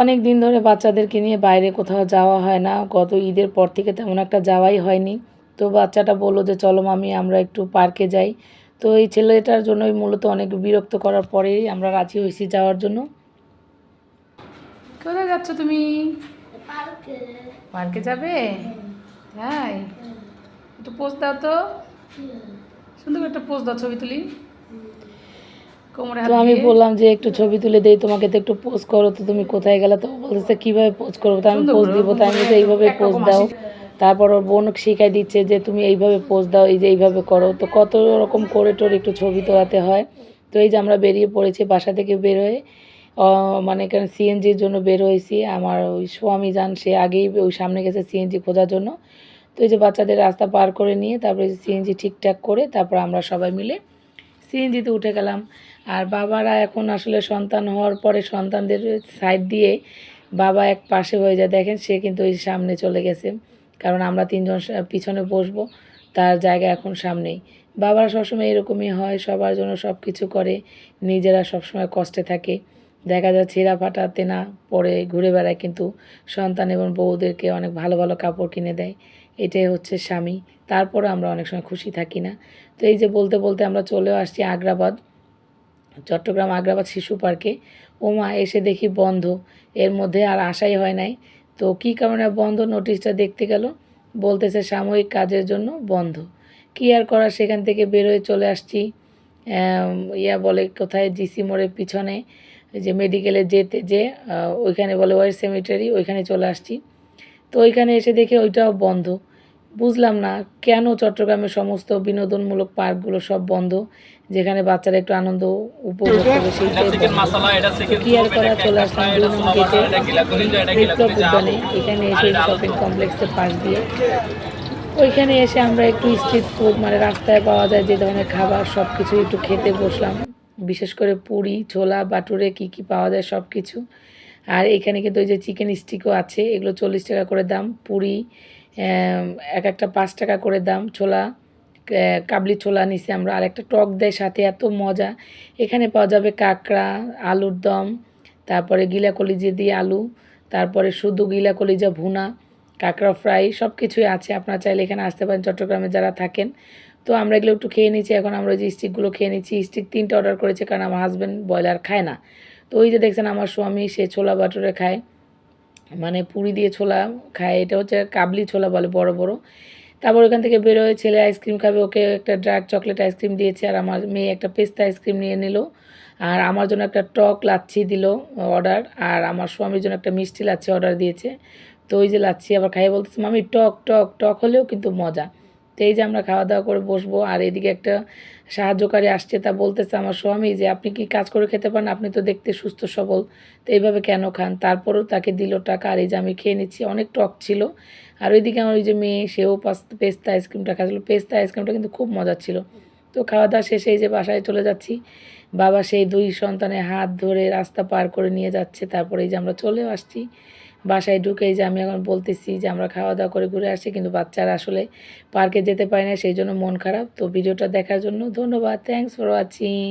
অনেক দিন ধরে বাচ্চাদেরকে নিয়ে বাইরে কোথাও যাওয়া হয় না। গত ঈদের পর থেকে তেমন একটা যাওয়াই হয়নি। তো বাচ্চাটা বলল যে চলো মামি আমরা একটু পার্কে যাই। তো এই ছেলেটার জন্যই মূলত অনেক বিরক্ত করার পরেই আমরা রাজি হয়েছি যাওয়ার জন্য। কোথায় যাচ্ছ তুমি? পার্কে। পার্কে যাবে? তাই? একটু পোজ দাও তো। সুন্দর একটা পোস্ট দাও ছবি তুলি। তো আমি বললাম যে একটু ছবি তুলে দেই তোমাকে তো একটু পোজ করো তো তুমি কোথায় গেলে? তো বলতেছে কীভাবে পোজ করব? তো আমি পোজ দিব তো আমি এইভাবে পোজ দাও। তারপর ওর বোন শিখাই দিচ্ছে যে তুমি এইভাবে পোজ দাও এই যে এইভাবে করো। তো কত রকম করে টোর একটু ছবি তোলাতে হয়। তো এই যে আমরা বেরিয়ে পড়েছি বাসা থেকে বের হয়ে মানে কেন সিএনজির জন্য বের হয়েছি। আমার ওই স্বামী যান সে আগেই ওই সামনে গেছে সিএনজি খোঁজার জন্য। তো এই যে বাচ্চাদের রাস্তা পার করে নিয়ে তারপরে সিএনজি ঠিকঠাক করে তারপর আমরা সবাই মিলে সিএনজিতে উঠে গেলাম। আর বাবারা এখন আসলে সন্তান হওয়ার পরে সন্তানদের সাইড দিয়ে বাবা এক পাশে হয়ে যায়। দেখেন, সে কিন্তু ওই সামনে চলে গেছে। কারণ আমরা তিনজন পিছনে বসবো, তার জায়গা এখন সামনেই। বাবারা সবসময় এরকমই হয়, সবার জন্য সব কিছু করে, নিজেরা সবসময় কষ্টে থাকে। দেখা যায় ছেঁড়া ফাটাতে না পরে ঘুরে বেড়ায়, কিন্তু সন্তান এবং বউদেরকে অনেক ভালো ভালো কাপড় কিনে দেয়। এটাই হচ্ছে স্বামী। তারপরে আমরা অনেক সময় খুশি থাকি না। তো এই যে বলতে বলতে আমরা চলেও আসছি আগ্রাবাদ, চট্টগ্রাম আগ্রাবাদ শিশু পার্কে। ওমা, এসে দেখি বন্ধ। এর মধ্যে আর আশাই হয় নাই। তো কী কারণে বন্ধ? নোটিশটা দেখতে গেল। বলতেছে সাময়িক কাজের জন্য বন্ধ। কী আর করা? সেখান থেকে বেরোয় চলে আসছি। ইয়া বলে কোথায়? জিসি মোড়ের পিছনে। যে মেডিকেলে যেতে, যে ওইখানে বলে ওয়ার সেমিটারি, ওইখানে চলে আসছি। তো ওইখানে এসে দেখে ওইটাও বন্ধ। বুঝলাম না কেন চট্টগ্রামের সমস্ত বিনোদনমূলক পার্কগুলো সব বন্ধ যেখানে বাচ্চারা একটু আনন্দ উপভোগ করবে তো কি আর করা চলে আসলাম গেটে বিপ্লব উদ্যানে এখানে এসে শপিং কমপ্লেক্সের পাশ দিয়ে। ওইখানে এসে আমরা একটু স্ট্রিট ফুড মানে রাস্তায় পাওয়া যায় যে ধরনের খাবার সব কিছু একটু খেতে বসলাম। বিশেষ করে পুরি ছোলা বাটুরে কি কি পাওয়া যায় সব কিছু আর এখানে কিন্তু ওই যে চিকেন স্টিকও আছে এগুলো চল্লিশ টাকা করে দাম। পুরি এক একটা পাঁচ টাকা করে দাম ছোলা কাবলি ছোলা নিছি আমরা, আর একটা টক দেয় সাথে, এত মজা। এখানে পাওয়া যাবে কাঁকড়া, আলুর দম, তারপরে গিলা কলিজা দিয়ে আলু, তারপরে শুধু গিলা কলিজা ভুনা, কাঁকড়া ফ্রাই সব কিছুই আছে। আপনারা চাইলে এখানে আসতে পারেন, চট্টগ্রামে যারা থাকেন। তো আমরা এগুলো একটু খেয়ে নিচ্ছি, এখন আমরা যে স্টিকগুলো খেয়ে নিচ্ছি। স্টিক তিনটা অর্ডার করেছে কারণ আমার হাজব্যান্ড ব্রয়লার খায় না। তো ওই যে দেখছেন আমার স্বামী, সে ছোলা বাটুরে খায়। মানে পুরি দিয়ে ছোলা খায়। এটা হচ্ছে কাবলি ছোলা বলে, বড় বড়। তারপর ওখান থেকে বেরোয় ছেলে আইসক্রিম খাবে, ওকে একটা ডার্ক চকলেট আইসক্রিম দিয়েছে আর আমার মেয়ে একটা পেস্তা আইসক্রিম নিয়ে নিল। আর আমার জন্য একটা টক লাচ্ছি দিল অর্ডার আর আমার স্বামীর জন্য একটা মিষ্টি লাচ্ছি অর্ডার দিয়েছে। তো ওই যে লাচ্ছি আবার খাইয়ে বলতেছে, মামি, টক টক টক হলেও কিন্তু মজা। তো এই যে আমরা খাওয়া দাওয়া করে বসবো, আর এদিকে একটা সাহায্যকারী আসছে, তা বলতেছে আমার স্বামী যে, আপনি কি কাজ করে খেতে পারেন? আপনি তো দেখতে সুস্থ, সবল। তো এইভাবে কেন খান? তারপরেও তাকে দিল টাকা, আর এই যে আমি খেয়ে নিচ্ছি, অনেক টক ছিল। আর ওইদিকে আমার ওই যে মেয়ে, সেও পাস- পেস্তা আইসক্রিমটা খাচ্ছিলো। পেস্তা আইসক্রিমটা কিন্তু খুব মজা ছিল। তো খাওয়া দাওয়া শেষে এই যে বাসায় চলে যাচ্ছি। বাবা সেই দুই সন্তানের হাত ধরে রাস্তা পার করে নিয়ে যাচ্ছে। তারপরে এই যে আমরা চলেও আসছি। বাসায় ঢুকে যে আমি এখন বলতেছি যে আমরা খাওয়া দাওয়া করে ঘুরে আসি, কিন্তু বাচ্চারা আসলে পার্কে যেতে পারে না, সেই জন্য মন খারাপ। তো ভিডিওটা দেখার জন্য ধন্যবাদ। Thanks for watching